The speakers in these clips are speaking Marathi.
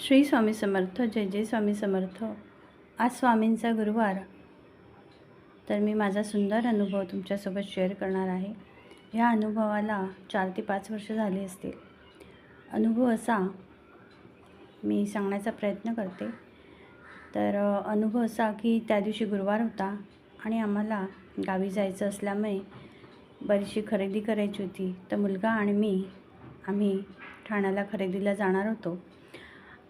श्री स्वामी समर्थ जय जय स्वामी समर्थ. आज स्वामींचा गुरुवार. तर मी माझा सुंदर अनुभव तुमच्यासोबत शेअर करणार आहे. ह्या अनुभवाला चार ते पाच वर्ष झाली असतील. अनुभव असा मी सांगण्याचा प्रयत्न करते. तर अनुभव असा की त्या दिवशी गुरुवार होता आणि आम्हाला गावी जायचं असल्यामुळे बरीचशी खरेदी करायची होती. तर मुलगा आणि मी आम्ही ठाण्याला खरेदीला जाणार होतो.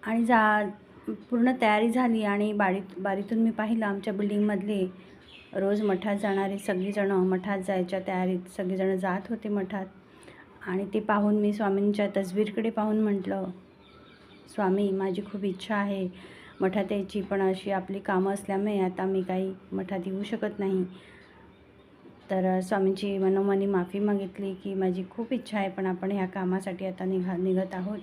आणि जा पूर्ण तयारी झाली आणि बारीत बारीतून मी पाहिलं आमच्या बिल्डिंगमधले रोज मठात जाणारे सगळीजणं मठात जायच्या तयारीत सगळीजणं जात होते मठात. आणि ते पाहून मी स्वामींच्या तसबीरकडे पाहून म्हटलं स्वामी माझी खूप इच्छा आहे. मठात यायची पण अशी आपली कामं असल्यामुळे आता मी काही मठात येऊ शकत नाही. तर स्वामींची मनोमनी माफी मागितली की माझी खूप इच्छा आहे पण आपण ह्या कामासाठी आता निघा निघत आहोत.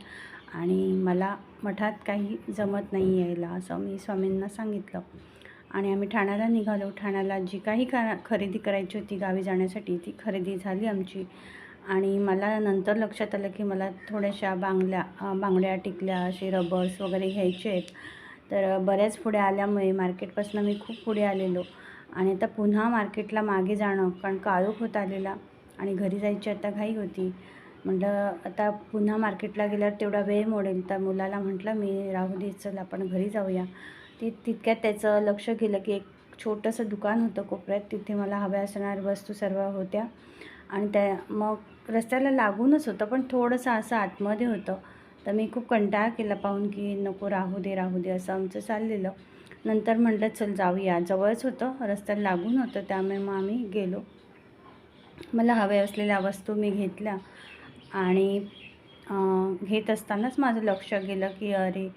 आणि मला मठात काही जमत नाही यायला असं मी स्वामींना सांगितलं. आणि आम्ही ठाण्याला निघालो. ठाण्याला जी काही का खरेदी करायची होती गावी जाण्यासाठी ती खरेदी झाली आमची. आणि मला नंतर लक्षात आलं की मला थोड्याशा बांगल्या बांगड्या टिकल्या असे रबर्स वगैरे घ्यायचे आहेत. तर बऱ्याच पुढे आल्यामुळे मार्केटपासून मी खूप पुढे आलेलो. आणि आता पुन्हा मार्केटला मागे जाणं कारण काळोख होत आलेला. आणि घरी जायची आता घाई होती. म्हटलं आता पुन्हा मार्केटला गेल्यावर तेवढा वेळ मोडेल तर मुलाला म्हटलं मी राहू दे चल आपण घरी जाऊया. ती तितक्यात त्याचं लक्ष गेलं की एक छोटंसं दुकान होतं कोपऱ्यात. तिथे मला हव्या असणाऱ्या वस्तू सर्व होत्या. आणि त्या मग रस्त्याला लागूनच होतं पण थोडंसं असं आतमध्ये होतं. तर मी खूप कंटाळा केला पाहून की नको राहू दे राहू दे असं आमचं चाललेलं. नंतर म्हटलं चल जाऊया. जवळच होतं रस्त्याला लागून होतं त्यामुळे मग आम्ही गेलो. मला हव्या असलेल्या वस्तू मी घेतल्या. आणि घेत असतानाच माझं लक्ष गेलं की अरे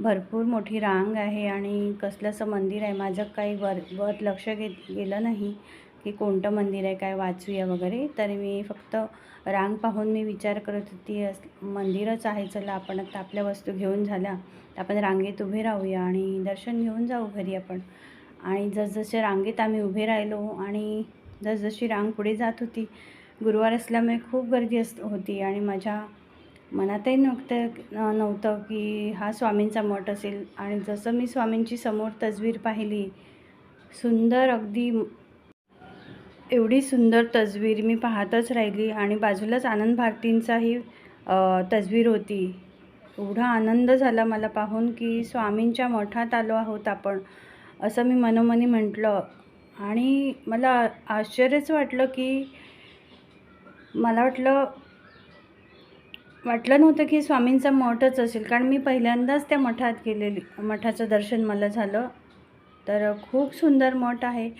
भरपूर मोठी रांग आहे आणि कसलंसं मंदिर आहे. माझं काही वर वर लक्ष घेत गेलं नाही की कोणतं मंदिर आहे काय वाचूया वगैरे. तर मी फक्त रांग पाहून मी विचार करत होती अस मंदिरच आहे चला आपण आता आपल्या वस्तू घेऊन झाल्या. तर आपण रांगेत उभे राहूया आणि दर्शन घेऊन जाऊ घरी आपण. आणि जसजसे रांगेत आम्ही उभे राहिलो आणि जसजशी रांग पुढे जात होती गुरुवार असल्यामुळे खूप गर्दी अस होती आणि माझ्या मनातही नव्हतं नव्हतं की हा स्वामींचा मठ असेल. आणि जसं मी स्वामींची समोर तजवीर पाहिली सुंदर अगदी एवढी सुंदर तजवीर मी पाहतच राहिली आणि बाजूलाच आनंद भारतींचाही तजवीर होती. एवढा आनंद झाला मला पाहून की स्वामींच्या मठात आलो आहोत आपण असं मी मनोमनी म्हटलं. आणि मला आश्चर्यच वाटलं की मला वाटलं वाटलं नव्हतं की स्वामींचा मठच असेल कारण मी पहिल्यांदाच त्या मठात गेलेली. मठाचं दर्शन मला झालं. तर खूप सुंदर मठ आहे.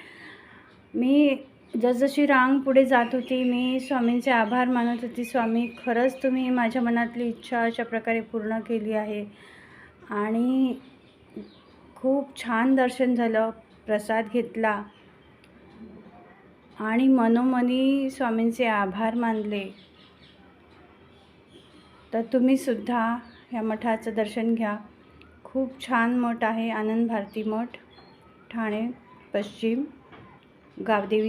मी जसजशी रांग पुढे जात होती मी स्वामींचे आभार मानत होती. स्वामी खरंच तुम्ही माझ्या मनातली इच्छा अशा प्रकारे पूर्ण केली आहे. आणि खूप छान दर्शन झालं प्रसाद घेतला. आणि मनोमनी स्वामींचे आभार मानले. तर तुम्हीसुद्धा ह्या मठाचं दर्शन घ्या. खूप छान मठ आहे आनंद भारती मठ ठाणे पश्चिम गावदेवी